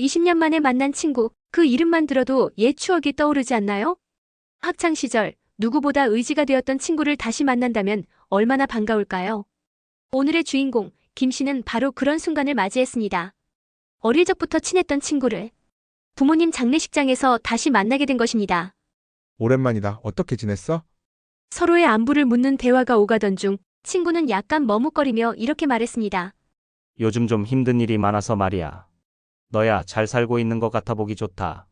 20년 만에 만난 친구, 그 이름만 들어도 옛 추억이 떠오르지 않나요? 학창 시절 누구보다 의지가 되었던 친구를 다시 만난다면 얼마나 반가울까요? 오늘의 주인공, 김 씨는 바로 그런 순간을 맞이했습니다. 어릴 적부터 친했던 친구를 부모님 장례식장에서 다시 만나게 된 것입니다. 오랜만이다. 어떻게 지냈어? 서로의 안부를 묻는 대화가 오가던 중 친구는 약간 머뭇거리며 이렇게 말했습니다. 요즘 좀 힘든 일이 많아서 말이야. 너야 잘 살고 있는 것 같아 보기 좋다.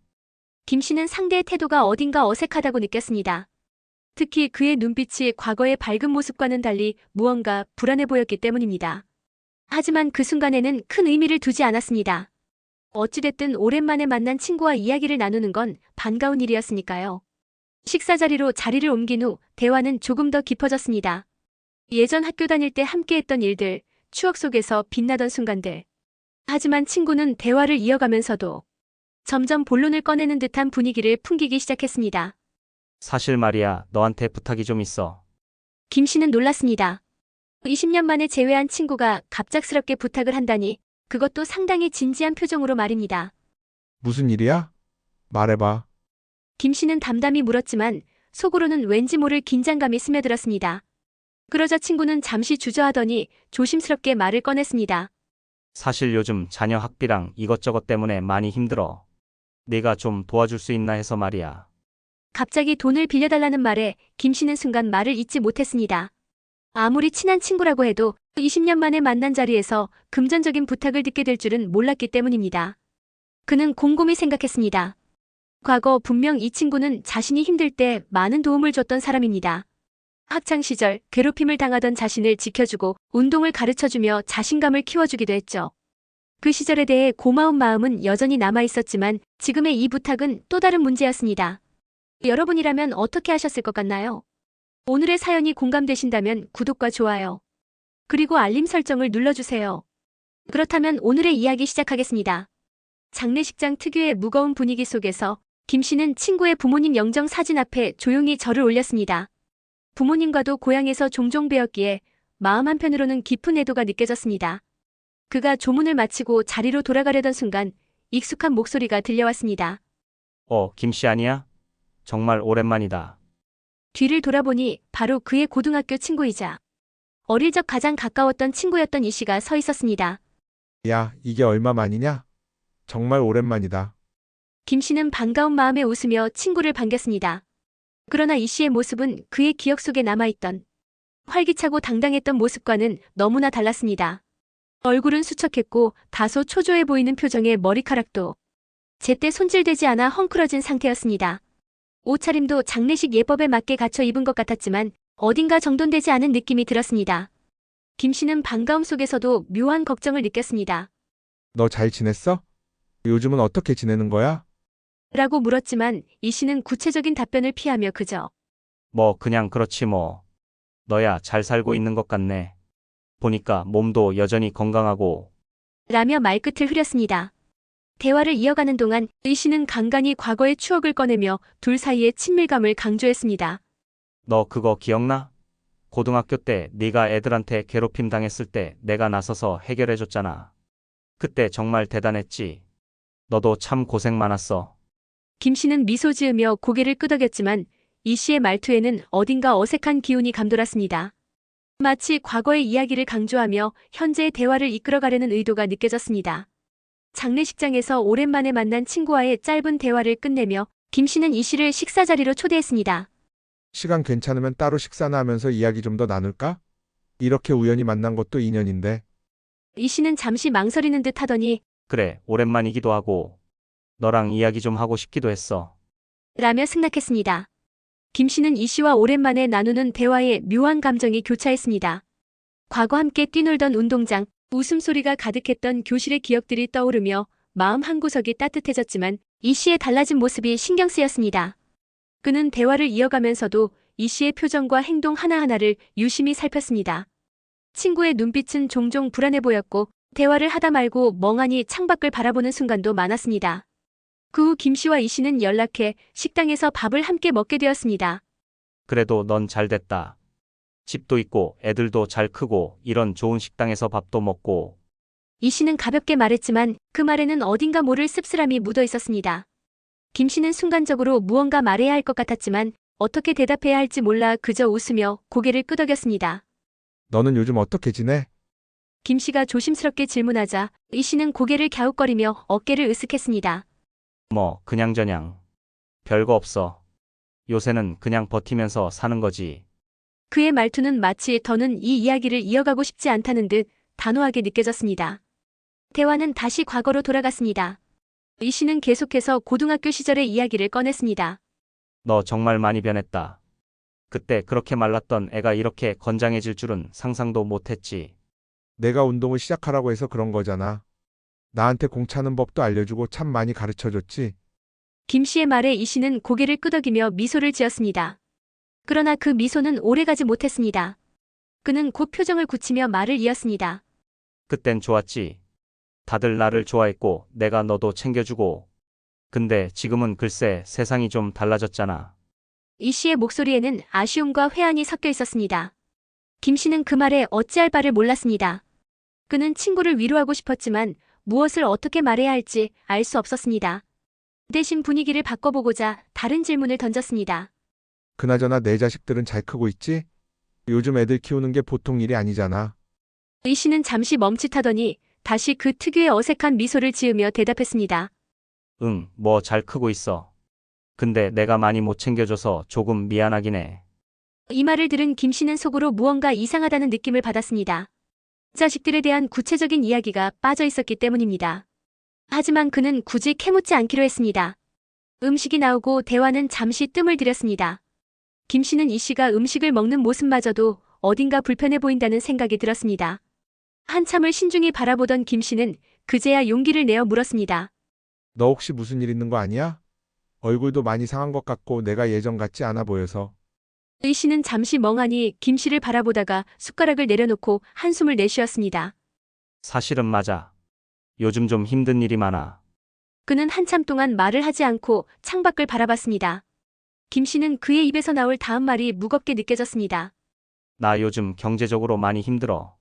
김 씨는 상대의 태도가 어딘가 어색하다고 느꼈습니다. 특히 그의 눈빛이 과거의 밝은 모습과는 달리 무언가 불안해 보였기 때문입니다. 하지만 그 순간에는 큰 의미를 두지 않았습니다. 어찌됐든 오랜만에 만난 친구와 이야기를 나누는 건 반가운 일이었으니까요. 식사 자리로 자리를 옮긴 후 대화는 조금 더 깊어졌습니다. 예전 학교 다닐 때 함께했던 일들, 추억 속에서 빛나던 순간들. 하지만 친구는 대화를 이어가면서도 점점 본론을 꺼내는 듯한 분위기를 풍기기 시작했습니다. 사실 말이야, 너한테 부탁이 좀 있어. 김 씨는 놀랐습니다. 20년 만에 재회한 친구가 갑작스럽게 부탁을 한다니 그것도 상당히 진지한 표정으로 말입니다. 무슨 일이야? 말해봐. 김 씨는 담담히 물었지만 속으로는 왠지 모를 긴장감이 스며들었습니다. 그러자 친구는 잠시 주저하더니 조심스럽게 말을 꺼냈습니다. 사실 요즘 자녀 학비랑 이것저것 때문에 많이 힘들어. 네가 좀 도와줄 수 있나 해서 말이야. 갑자기 돈을 빌려달라는 말에 김 씨는 순간 말을 잇지 못했습니다. 아무리 친한 친구라고 해도 20년 만에 만난 자리에서 금전적인 부탁을 듣게 될 줄은 몰랐기 때문입니다. 그는 곰곰이 생각했습니다. 과거 분명 이 친구는 자신이 힘들 때 많은 도움을 줬던 사람입니다. 학창 시절 괴롭힘을 당하던 자신을 지켜주고 운동을 가르쳐주며 자신감을 키워주기도 했죠. 그 시절에 대해 고마운 마음은 여전히 남아 있었지만 지금의 이 부탁은 또 다른 문제였습니다. 여러분이라면 어떻게 하셨을 것 같나요? 오늘의 사연이 공감되신다면 구독과 좋아요. 그리고 알림 설정을 눌러주세요. 그렇다면 오늘의 이야기 시작하겠습니다. 장례식장 특유의 무거운 분위기 속에서 김 씨는 친구의 부모님 영정 사진 앞에 조용히 절을 올렸습니다. 부모님과도 고향에서 종종 뵈었기에 마음 한편으로는 깊은 애도가 느껴졌습니다. 그가 조문을 마치고 자리로 돌아가려던 순간 익숙한 목소리가 들려왔습니다. 어, 김씨 아니야? 정말 오랜만이다. 뒤를 돌아보니 바로 그의 고등학교 친구이자 어릴 적 가장 가까웠던 친구였던 이 씨가 서 있었습니다. 야, 이게 얼마 만이냐? 정말 오랜만이다. 김 씨는 반가운 마음에 웃으며 친구를 반겼습니다. 그러나 이 씨의 모습은 그의 기억 속에 남아있던 활기차고 당당했던 모습과는 너무나 달랐습니다. 얼굴은 수척했고 다소 초조해 보이는 표정의 머리카락도 제때 손질되지 않아 헝클어진 상태였습니다. 옷차림도 장례식 예법에 맞게 갖춰 입은 것 같았지만 어딘가 정돈되지 않은 느낌이 들었습니다. 김 씨는 반가움 속에서도 묘한 걱정을 느꼈습니다. 너 잘 지냈어? 요즘은 어떻게 지내는 거야? 라고 물었지만 이 씨는 구체적인 답변을 피하며 그저 뭐, 그냥 그렇지 뭐. 너야 잘 살고 있는 것 같네. 보니까 몸도 여전히 건강하고, 라며 말끝을 흐렸습니다. 대화를 이어가는 동안 이 씨는 간간히 과거의 추억을 꺼내며 둘 사이의 친밀감을 강조했습니다. 너 그거 기억나? 고등학교 때 네가 애들한테 괴롭힘 당했을 때 내가 나서서 해결해줬잖아. 그때 정말 대단했지. 너도 참 고생 많았어. 김 씨는 미소 지으며 고개를 끄덕였지만 이 씨의 말투에는 어딘가 어색한 기운이 감돌았습니다. 마치 과거의 이야기를 강조하며 현재의 대화를 이끌어가려는 의도가 느껴졌습니다. 장례식장에서 오랜만에 만난 친구와의 짧은 대화를 끝내며 김 씨는 이 씨를 식사 자리로 초대했습니다. 시간 괜찮으면 따로 식사나 하면서 이야기 좀 더 나눌까? 이렇게 우연히 만난 것도 인연인데. 이 씨는 잠시 망설이는 듯 하더니 그래, 오랜만이기도 하고, 너랑 이야기 좀 하고 싶기도 했어. 라며 승낙했습니다. 김 씨는 이 씨와 오랜만에 나누는 대화에 묘한 감정이 교차했습니다. 과거 함께 뛰놀던 운동장, 웃음소리가 가득했던 교실의 기억들이 떠오르며 마음 한구석이 따뜻해졌지만 이 씨의 달라진 모습이 신경 쓰였습니다. 그는 대화를 이어가면서도 이 씨의 표정과 행동 하나하나를 유심히 살폈습니다. 친구의 눈빛은 종종 불안해 보였고 대화를 하다 말고 멍하니 창밖을 바라보는 순간도 많았습니다. 그 후 김 씨와 이 씨는 연락해 식당에서 밥을 함께 먹게 되었습니다. 그래도 넌 잘 됐다. 집도 있고 애들도 잘 크고 이런 좋은 식당에서 밥도 먹고 이 씨는 가볍게 말했지만 그 말에는 어딘가 모를 씁쓸함이 묻어 있었습니다. 김 씨는 순간적으로 무언가 말해야 할 것 같았지만 어떻게 대답해야 할지 몰라 그저 웃으며 고개를 끄덕였습니다. 너는 요즘 어떻게 지내? 김 씨가 조심스럽게 질문하자 이 씨는 고개를 갸웃거리며 어깨를 으쓱했습니다. 뭐, 그냥 저냥. 별거 없어. 요새는 그냥 버티면서 사는 거지. 그의 말투는 마치 더는 이 이야기를 이어가고 싶지 않다는 듯 단호하게 느껴졌습니다. 대화는 다시 과거로 돌아갔습니다. 이 씨는 계속해서 고등학교 시절의 이야기를 꺼냈습니다. 너 정말 많이 변했다. 그때 그렇게 말랐던 애가 이렇게 건장해질 줄은 상상도 못했지. 내가 운동을 시작하라고 해서 그런 거잖아. 나한테 공 차는 법도 알려주고 참 많이 가르쳐줬지. 김 씨의 말에 이 씨는 고개를 끄덕이며 미소를 지었습니다. 그러나 그 미소는 오래가지 못했습니다. 그는 곧 표정을 굳히며 말을 이었습니다. 그땐 좋았지. 다들 나를 좋아했고 내가 너도 챙겨주고. 근데 지금은 글쎄 세상이 좀 달라졌잖아. 이 씨의 목소리에는 아쉬움과 회한이 섞여 있었습니다. 김 씨는 그 말에 어찌할 바를 몰랐습니다. 그는 친구를 위로하고 싶었지만 무엇을 어떻게 말해야 할지 알 수 없었습니다. 대신 분위기를 바꿔보고자 다른 질문을 던졌습니다. 그나저나 내 자식들은 잘 크고 있지? 요즘 애들 키우는 게 보통 일이 아니잖아. 이 씨는 잠시 멈칫하더니 다시 그 특유의 어색한 미소를 지으며 대답했습니다. 응, 뭐 잘 크고 있어. 근데 내가 많이 못 챙겨줘서 조금 미안하긴 해. 이 말을 들은 김 씨는 속으로 무언가 이상하다는 느낌을 받았습니다. 자식들에 대한 구체적인 이야기가 빠져 있었기 때문입니다. 하지만 그는 굳이 캐묻지 않기로 했습니다. 음식이 나오고 대화는 잠시 뜸을 들였습니다. 김 씨는 이 씨가 음식을 먹는 모습마저도 어딘가 불편해 보인다는 생각이 들었습니다. 한참을 신중히 바라보던 김 씨는 그제야 용기를 내어 물었습니다. 너 혹시 무슨 일 있는 거 아니야? 얼굴도 많이 상한 것 같고 내가 예전 같지 않아 보여서. 의 씨는 잠시 멍하니 김 씨를 바라보다가 숟가락을 내려놓고 한숨을 내쉬었습니다. 사실은 맞아. 요즘 좀 힘든 일이 많아. 그는 한참 동안 말을 하지 않고 창밖을 바라봤습니다. 김 씨는 그의 입에서 나올 다음 말이 무겁게 느껴졌습니다. 나 요즘 경제적으로 많이 힘들어.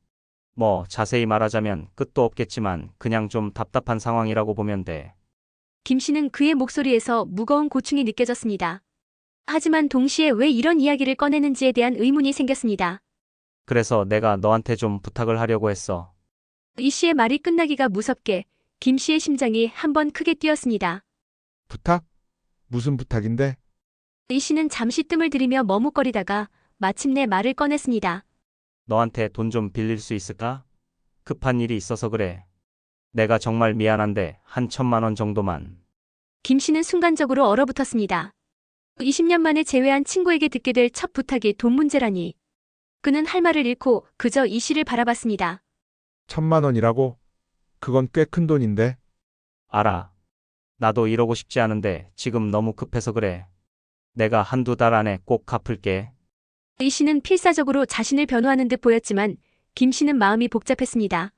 뭐 자세히 말하자면 끝도 없겠지만 그냥 좀 답답한 상황이라고 보면 돼. 김 씨는 그의 목소리에서 무거운 고충이 느껴졌습니다. 하지만 동시에 왜 이런 이야기를 꺼내는지에 대한 의문이 생겼습니다. 그래서 내가 너한테 좀 부탁을 하려고 했어. 이 씨의 말이 끝나기가 무섭게 김 씨의 심장이 한 번 크게 뛰었습니다. 부탁? 무슨 부탁인데? 이 씨는 잠시 뜸을 들이며 머뭇거리다가 마침내 말을 꺼냈습니다. 너한테 돈 좀 빌릴 수 있을까? 급한 일이 있어서 그래. 내가 정말 미안한데 한 천만 원 정도만. 김 씨는 순간적으로 얼어붙었습니다. 20년 만에 재회한 친구에게 듣게 될 첫 부탁이 돈 문제라니. 그는 할 말을 잃고 그저 이 씨를 바라봤습니다. 천만 원이라고? 그건 꽤 큰 돈인데. 알아. 나도 이러고 싶지 않은데 지금 너무 급해서 그래. 내가 한두 달 안에 꼭 갚을게. 이 씨는 필사적으로 자신을 변호하는 듯 보였지만 김 씨는 마음이 복잡했습니다.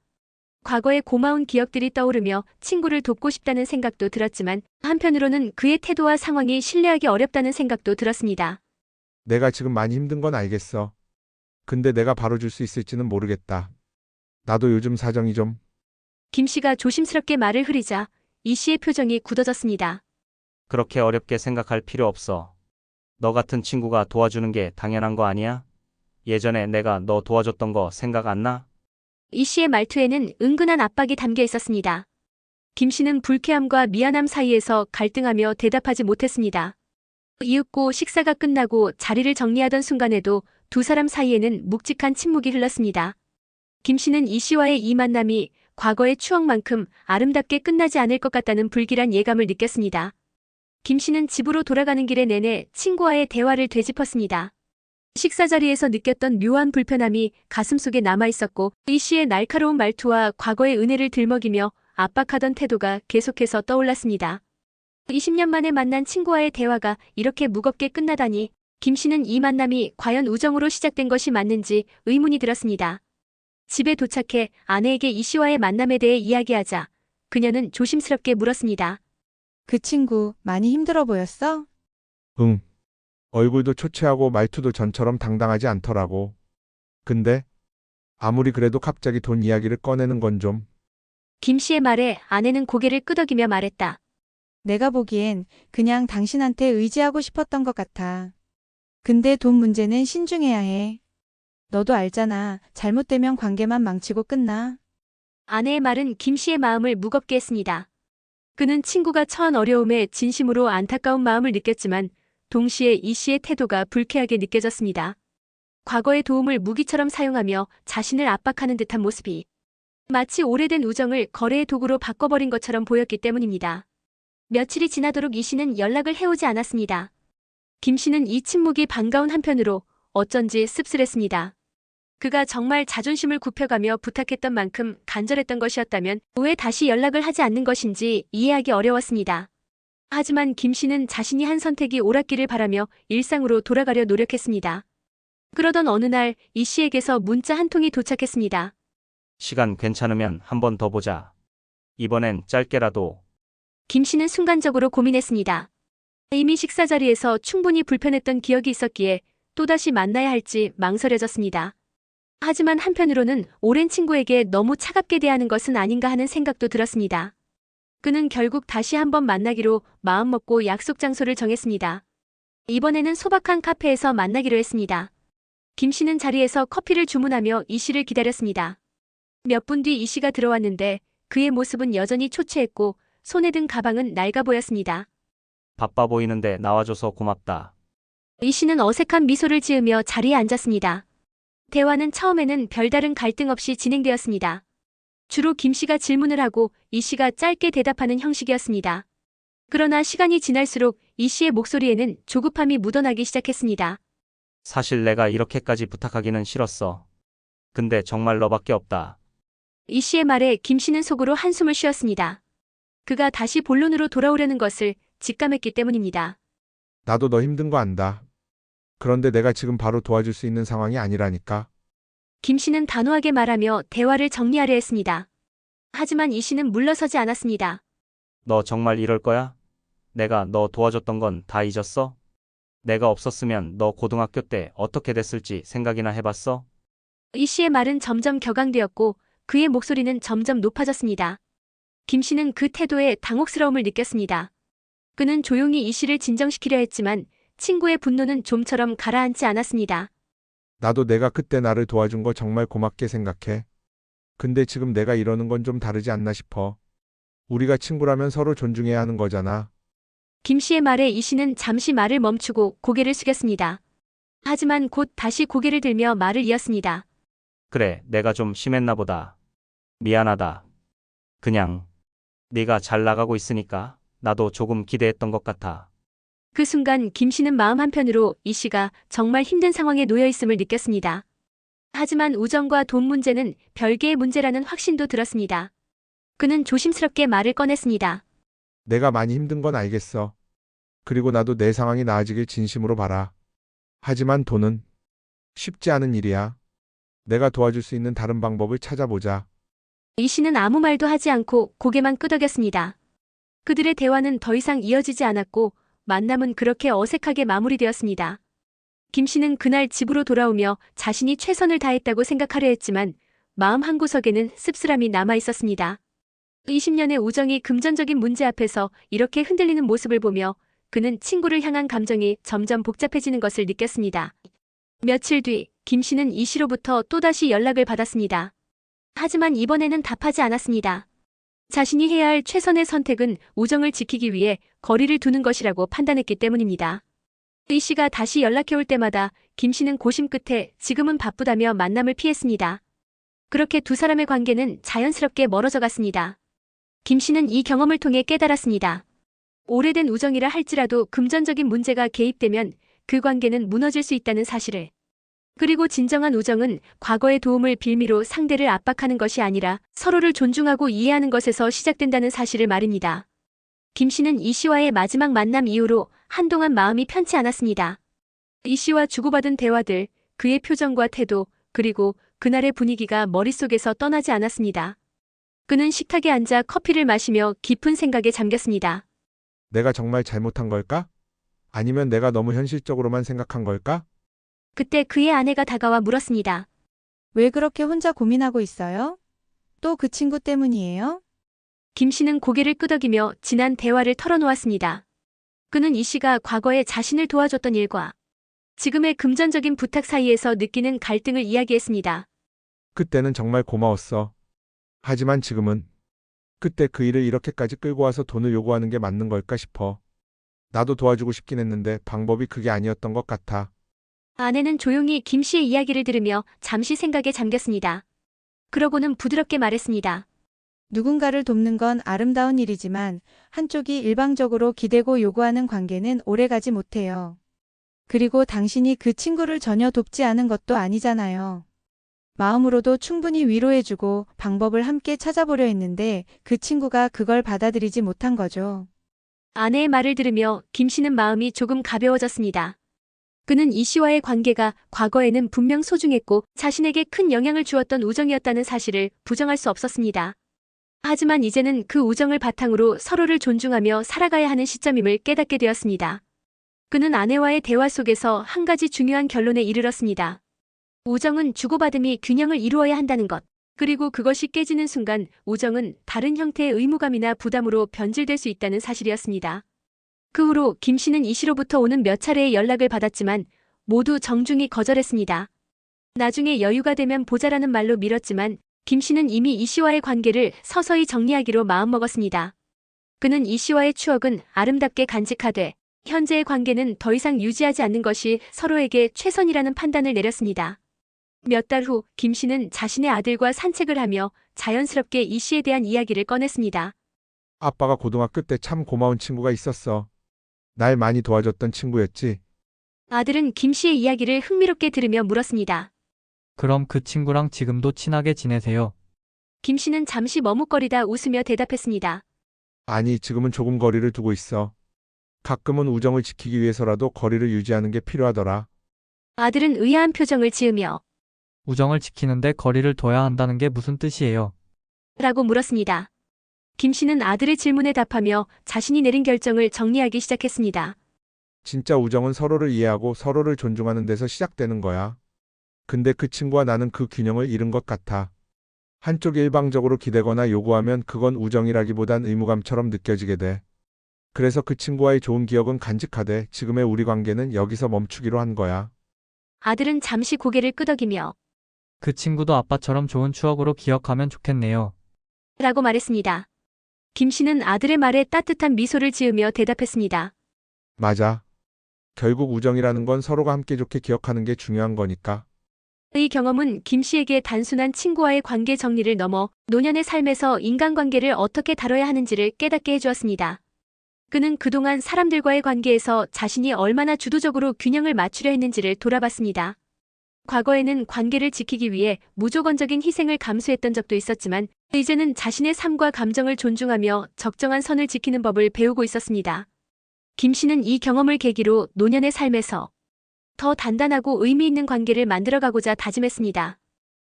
과거의 고마운 기억들이 떠오르며 친구를 돕고 싶다는 생각도 들었지만 한편으로는 그의 태도와 상황이 신뢰하기 어렵다는 생각도 들었습니다. 내가 지금 많이 힘든 건 알겠어. 근데 내가 바로 줄 수 있을지는 모르겠다. 나도 요즘 사정이 좀. 김 씨가 조심스럽게 말을 흐리자 이 씨의 표정이 굳어졌습니다. 그렇게 어렵게 생각할 필요 없어. 너 같은 친구가 도와주는 게 당연한 거 아니야? 예전에 내가 너 도와줬던 거 생각 안 나? 이 씨의 말투에는 은근한 압박이 담겨 있었습니다. 김 씨는 불쾌함과 미안함 사이에서 갈등하며 대답하지 못했습니다. 이윽고 식사가 끝나고 자리를 정리하던 순간에도 두 사람 사이에는 묵직한 침묵이 흘렀습니다. 김 씨는 이 씨와의 이 만남이 과거의 추억만큼 아름답게 끝나지 않을 것 같다는 불길한 예감을 느꼈습니다. 김 씨는 집으로 돌아가는 길에 내내 친구와의 대화를 되짚었습니다. 식사 자리에서 느꼈던 묘한 불편함이 가슴속에 남아 있었고 이 씨의 날카로운 말투와 과거의 은혜를 들먹이며 압박하던 태도가 계속해서 떠올랐습니다. 20년 만에 만난 친구와의 대화가 이렇게 무겁게 끝나다니 김 씨는 이 만남이 과연 우정으로 시작된 것이 맞는지 의문이 들었습니다. 집에 도착해 아내에게 이 씨와의 만남에 대해 이야기하자 그녀는 조심스럽게 물었습니다. 그 친구 많이 힘들어 보였어? 응. 얼굴도 초췌하고 말투도 전처럼 당당하지 않더라고. 근데 아무리 그래도 갑자기 돈 이야기를 꺼내는 건 좀. 김 씨의 말에 아내는 고개를 끄덕이며 말했다. 내가 보기엔 그냥 당신한테 의지하고 싶었던 것 같아. 근데 돈 문제는 신중해야 해. 너도 알잖아. 잘못되면 관계만 망치고 끝나. 아내의 말은 김 씨의 마음을 무겁게 했습니다. 그는 친구가 처한 어려움에 진심으로 안타까운 마음을 느꼈지만 동시에 이 씨의 태도가 불쾌하게 느껴졌습니다. 과거의 도움을 무기처럼 사용하며 자신을 압박하는 듯한 모습이 마치 오래된 우정을 거래의 도구로 바꿔버린 것처럼 보였기 때문입니다. 며칠이 지나도록 이 씨는 연락을 해오지 않았습니다. 김 씨는 이 침묵이 반가운 한편으로 어쩐지 씁쓸했습니다. 그가 정말 자존심을 굽혀가며 부탁했던 만큼 간절했던 것이었다면 왜 다시 연락을 하지 않는 것인지 이해하기 어려웠습니다. 하지만 김 씨는 자신이 한 선택이 옳았기를 바라며 일상으로 돌아가려 노력했습니다. 그러던 어느 날 이 씨에게서 문자 한 통이 도착했습니다. 시간 괜찮으면 한 번 더 보자. 이번엔 짧게라도 김 씨는 순간적으로 고민했습니다. 이미 식사 자리에서 충분히 불편했던 기억이 있었기에 또다시 만나야 할지 망설여졌습니다. 하지만 한편으로는 오랜 친구에게 너무 차갑게 대하는 것은 아닌가 하는 생각도 들었습니다. 그는 결국 다시 한번 만나기로 마음먹고 약속 장소를 정했습니다. 이번에는 소박한 카페에서 만나기로 했습니다. 김 씨는 자리에서 커피를 주문하며 이 씨를 기다렸습니다. 몇 분 뒤 이 씨가 들어왔는데 그의 모습은 여전히 초췌했고 손에 든 가방은 낡아 보였습니다. 바빠 보이는데 나와줘서 고맙다. 이 씨는 어색한 미소를 지으며 자리에 앉았습니다. 대화는 처음에는 별다른 갈등 없이 진행되었습니다. 주로 김 씨가 질문을 하고 이 씨가 짧게 대답하는 형식이었습니다. 그러나 시간이 지날수록 이 씨의 목소리에는 조급함이 묻어나기 시작했습니다. 사실 내가 이렇게까지 부탁하기는 싫었어. 근데 정말 너밖에 없다. 이 씨의 말에 김 씨는 속으로 한숨을 쉬었습니다. 그가 다시 본론으로 돌아오려는 것을 직감했기 때문입니다. 나도 너 힘든 거 안다. 그런데 내가 지금 바로 도와줄 수 있는 상황이 아니라니까. 김 씨는 단호하게 말하며 대화를 정리하려 했습니다. 하지만 이 씨는 물러서지 않았습니다. 너 정말 이럴 거야? 내가 너 도와줬던 건 다 잊었어? 내가 없었으면 너 고등학교 때 어떻게 됐을지 생각이나 해봤어? 이 씨의 말은 점점 격앙되었고 그의 목소리는 점점 높아졌습니다. 김 씨는 그 태도에 당혹스러움을 느꼈습니다. 그는 조용히 이 씨를 진정시키려 했지만 친구의 분노는 좀처럼 가라앉지 않았습니다. 나도 내가 그때 나를 도와준 거 정말 고맙게 생각해. 근데 지금 내가 이러는 건 좀 다르지 않나 싶어. 우리가 친구라면 서로 존중해야 하는 거잖아. 김 씨의 말에 이 씨는 잠시 말을 멈추고 고개를 숙였습니다. 하지만 곧 다시 고개를 들며 말을 이었습니다. 그래, 내가 좀 심했나 보다. 미안하다. 그냥 네가 잘 나가고 있으니까 나도 조금 기대했던 것 같아. 그 순간 김 씨는 마음 한편으로 이 씨가 정말 힘든 상황에 놓여 있음을 느꼈습니다. 하지만 우정과 돈 문제는 별개의 문제라는 확신도 들었습니다. 그는 조심스럽게 말을 꺼냈습니다. 내가 많이 힘든 건 알겠어. 그리고 나도 내 상황이 나아지길 진심으로 바라. 하지만 돈은 쉽지 않은 일이야. 내가 도와줄 수 있는 다른 방법을 찾아보자. 이 씨는 아무 말도 하지 않고 고개만 끄덕였습니다. 그들의 대화는 더 이상 이어지지 않았고 만남은 그렇게 어색하게 마무리되었습니다. 김 씨는 그날 집으로 돌아오며 자신이 최선을 다했다고 생각하려 했지만 마음 한구석에는 씁쓸함이 남아 있었습니다. 20년의 우정이 금전적인 문제 앞에서 이렇게 흔들리는 모습을 보며 그는 친구를 향한 감정이 점점 복잡해지는 것을 느꼈습니다. 며칠 뒤, 김 씨는 이 씨로부터 또다시 연락을 받았습니다. 하지만 이번에는 답하지 않았습니다. 자신이 해야 할 최선의 선택은 우정을 지키기 위해 거리를 두는 것이라고 판단했기 때문입니다. 이 씨가 다시 연락해올 때마다 김 씨는 고심 끝에 지금은 바쁘다며 만남을 피했습니다. 그렇게 두 사람의 관계는 자연스럽게 멀어져 갔습니다. 김 씨는 이 경험을 통해 깨달았습니다. 오래된 우정이라 할지라도 금전적인 문제가 개입되면 그 관계는 무너질 수 있다는 사실을. 그리고 진정한 우정은 과거의 도움을 빌미로 상대를 압박하는 것이 아니라 서로를 존중하고 이해하는 것에서 시작된다는 사실을 말입니다. 김 씨는 이 씨와의 마지막 만남 이후로 한동안 마음이 편치 않았습니다. 이 씨와 주고받은 대화들, 그의 표정과 태도, 그리고 그날의 분위기가 머릿속에서 떠나지 않았습니다. 그는 식탁에 앉아 커피를 마시며 깊은 생각에 잠겼습니다. 내가 정말 잘못한 걸까? 아니면 내가 너무 현실적으로만 생각한 걸까? 그때 그의 아내가 다가와 물었습니다. 왜 그렇게 혼자 고민하고 있어요? 또 그 친구 때문이에요? 김 씨는 고개를 끄덕이며 지난 대화를 털어놓았습니다. 그는 이 씨가 과거에 자신을 도와줬던 일과 지금의 금전적인 부탁 사이에서 느끼는 갈등을 이야기했습니다. 그때는 정말 고마웠어. 하지만 지금은 그때 그 일을 이렇게까지 끌고 와서 돈을 요구하는 게 맞는 걸까 싶어. 나도 도와주고 싶긴 했는데 방법이 그게 아니었던 것 같아. 아내는 조용히 김 씨의 이야기를 들으며 잠시 생각에 잠겼습니다. 그러고는 부드럽게 말했습니다. 누군가를 돕는 건 아름다운 일이지만 한쪽이 일방적으로 기대고 요구하는 관계는 오래가지 못해요. 그리고 당신이 그 친구를 전혀 돕지 않은 것도 아니잖아요. 마음으로도 충분히 위로해주고 방법을 함께 찾아보려 했는데 그 친구가 그걸 받아들이지 못한 거죠. 아내의 말을 들으며 김 씨는 마음이 조금 가벼워졌습니다. 그는 이 씨와의 관계가 과거에는 분명 소중했고 자신에게 큰 영향을 주었던 우정이었다는 사실을 부정할 수 없었습니다. 하지만 이제는 그 우정을 바탕으로 서로를 존중하며 살아가야 하는 시점임을 깨닫게 되었습니다. 그는 아내와의 대화 속에서 한 가지 중요한 결론에 이르렀습니다. 우정은 주고받음이 균형을 이루어야 한다는 것. 그리고 그것이 깨지는 순간 우정은 다른 형태의 의무감이나 부담으로 변질될 수 있다는 사실이었습니다. 그 후로 김 씨는 이 씨로부터 오는 몇 차례의 연락을 받았지만 모두 정중히 거절했습니다. 나중에 여유가 되면 보자라는 말로 밀었지만 김 씨는 이미 이 씨와의 관계를 서서히 정리하기로 마음먹었습니다. 그는 이 씨와의 추억은 아름답게 간직하되 현재의 관계는 더 이상 유지하지 않는 것이 서로에게 최선이라는 판단을 내렸습니다. 몇 달 후 김 씨는 자신의 아들과 산책을 하며 자연스럽게 이 씨에 대한 이야기를 꺼냈습니다. 아빠가 고등학교 때 참 고마운 친구가 있었어. 날 많이 도와줬던 친구였지. 아들은 김 씨의 이야기를 흥미롭게 들으며 물었습니다. 그럼 그 친구랑 지금도 친하게 지내세요? 김 씨는 잠시 머뭇거리다 웃으며 대답했습니다. 아니, 지금은 조금 거리를 두고 있어. 가끔은 우정을 지키기 위해서라도 거리를 유지하는 게 필요하더라. 아들은 의아한 표정을 지으며 우정을 지키는데 거리를 둬야 한다는 게 무슨 뜻이에요? 라고 물었습니다. 김 씨는 아들의 질문에 답하며 자신이 내린 결정을 정리하기 시작했습니다. 진짜 우정은 서로를 이해하고 서로를 존중하는 데서 시작되는 거야. 근데 그 친구와 나는 그 균형을 잃은 것 같아. 한쪽이 일방적으로 기대거나 요구하면 그건 우정이라기보단 의무감처럼 느껴지게 돼. 그래서 그 친구와의 좋은 기억은 간직하되 지금의 우리 관계는 여기서 멈추기로 한 거야. 아들은 잠시 고개를 끄덕이며 그 친구도 아빠처럼 좋은 추억으로 기억하면 좋겠네요. 라고 말했습니다. 김 씨는 아들의 말에 따뜻한 미소를 지으며 대답했습니다. 맞아. 결국 우정이라는 건 서로가 함께 좋게 기억하는 게 중요한 거니까. 이 경험은 김 씨에게 단순한 친구와의 관계 정리를 넘어 노년의 삶에서 인간관계를 어떻게 다뤄야 하는지를 깨닫게 해주었습니다. 그는 그동안 사람들과의 관계에서 자신이 얼마나 주도적으로 균형을 맞추려 했는지를 돌아봤습니다. 과거에는 관계를 지키기 위해 무조건적인 희생을 감수했던 적도 있었지만 이제는 자신의 삶과 감정을 존중하며 적정한 선을 지키는 법을 배우고 있었습니다. 김 씨는 이 경험을 계기로 노년의 삶에서 더 단단하고 의미 있는 관계를 만들어가고자 다짐했습니다.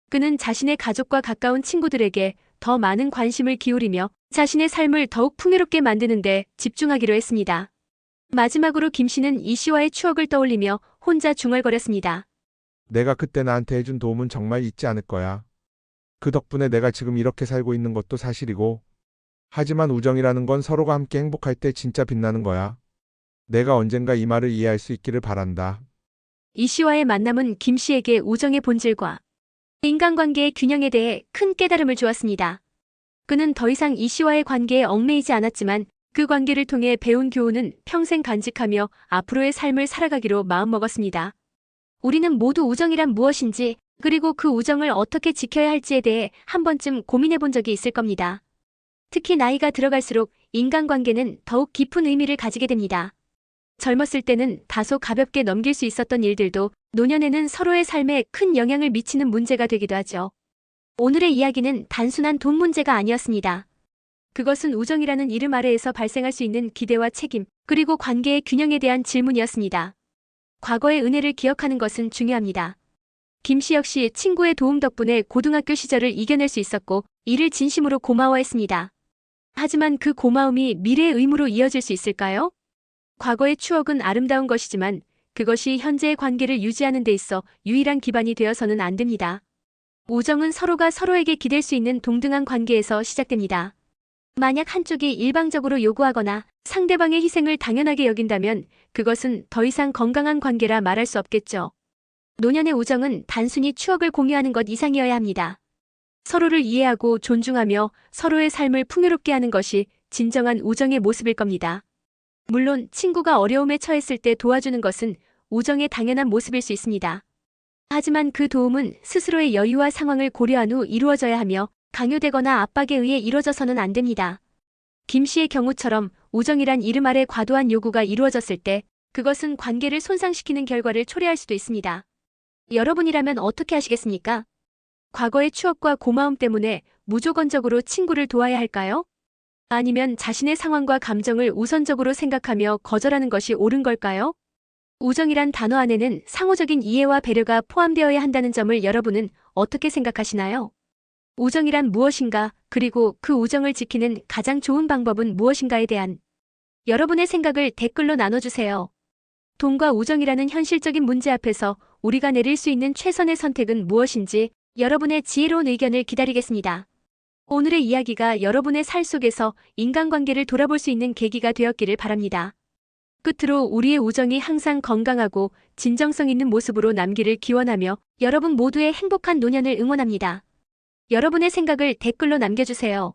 그는 자신의 가족과 가까운 친구들에게 더 많은 관심을 기울이며 자신의 삶을 더욱 풍요롭게 만드는데 집중하기로 했습니다. 마지막으로 김 씨는 이 씨와의 추억을 떠올리며 혼자 중얼거렸습니다. 내가 그때 나한테 해준 도움은 정말 잊지 않을 거야. 그 덕분에 내가 지금 이렇게 살고 있는 것도 사실이고. 하지만 우정이라는 건 서로가 함께 행복할 때 진짜 빛나는 거야. 내가 언젠가 이 말을 이해할 수 있기를 바란다. 이 씨와의 만남은 김 씨에게 우정의 본질과 인간관계의 균형에 대해 큰 깨달음을 주었습니다. 그는 더 이상 이 씨와의 관계에 얽매이지 않았지만 그 관계를 통해 배운 교훈은 평생 간직하며 앞으로의 삶을 살아가기로 마음먹었습니다. 우리는 모두 우정이란 무엇인지 그리고 그 우정을 어떻게 지켜야 할지에 대해 한 번쯤 고민해 본 적이 있을 겁니다. 특히 나이가 들어갈수록 인간관계는 더욱 깊은 의미를 가지게 됩니다. 젊었을 때는 다소 가볍게 넘길 수 있었던 일들도 노년에는 서로의 삶에 큰 영향을 미치는 문제가 되기도 하죠. 오늘의 이야기는 단순한 돈 문제가 아니었습니다. 그것은 우정이라는 이름 아래에서 발생할 수 있는 기대와 책임, 그리고 관계의 균형에 대한 질문이었습니다. 과거의 은혜를 기억하는 것은 중요합니다. 김씨 역시 친구의 도움 덕분에 고등학교 시절을 이겨낼 수 있었고, 이를 진심으로 고마워했습니다. 하지만 그 고마움이 미래의 의무로 이어질 수 있을까요? 과거의 추억은 아름다운 것이지만 그것이 현재의 관계를 유지하는 데 있어 유일한 기반이 되어서는 안 됩니다. 우정은 서로가 서로에게 기댈 수 있는 동등한 관계에서 시작됩니다. 만약 한쪽이 일방적으로 요구하거나 상대방의 희생을 당연하게 여긴다면 그것은 더 이상 건강한 관계라 말할 수 없겠죠. 노년의 우정은 단순히 추억을 공유하는 것 이상이어야 합니다. 서로를 이해하고 존중하며 서로의 삶을 풍요롭게 하는 것이 진정한 우정의 모습일 겁니다. 물론 친구가 어려움에 처했을 때 도와주는 것은 우정의 당연한 모습일 수 있습니다. 하지만 그 도움은 스스로의 여유와 상황을 고려한 후 이루어져야 하며 강요되거나 압박에 의해 이루어져서는 안 됩니다. 김 씨의 경우처럼 우정이란 이름 아래 과도한 요구가 이루어졌을 때 그것은 관계를 손상시키는 결과를 초래할 수도 있습니다. 여러분이라면 어떻게 하시겠습니까? 과거의 추억과 고마움 때문에 무조건적으로 친구를 도와야 할까요? 아니면 자신의 상황과 감정을 우선적으로 생각하며 거절하는 것이 옳은 걸까요? 우정이란 단어 안에는 상호적인 이해와 배려가 포함되어야 한다는 점을 여러분은 어떻게 생각하시나요? 우정이란 무엇인가, 그리고 그 우정을 지키는 가장 좋은 방법은 무엇인가에 대한 여러분의 생각을 댓글로 나눠주세요. 돈과 우정이라는 현실적인 문제 앞에서 우리가 내릴 수 있는 최선의 선택은 무엇인지 여러분의 지혜로운 의견을 기다리겠습니다. 오늘의 이야기가 여러분의 살 속에서 인간관계를 돌아볼 수 있는 계기가 되었기를 바랍니다. 끝으로 우리의 우정이 항상 건강하고 진정성 있는 모습으로 남기를 기원하며 여러분 모두의 행복한 노년을 응원합니다. 여러분의 생각을 댓글로 남겨주세요.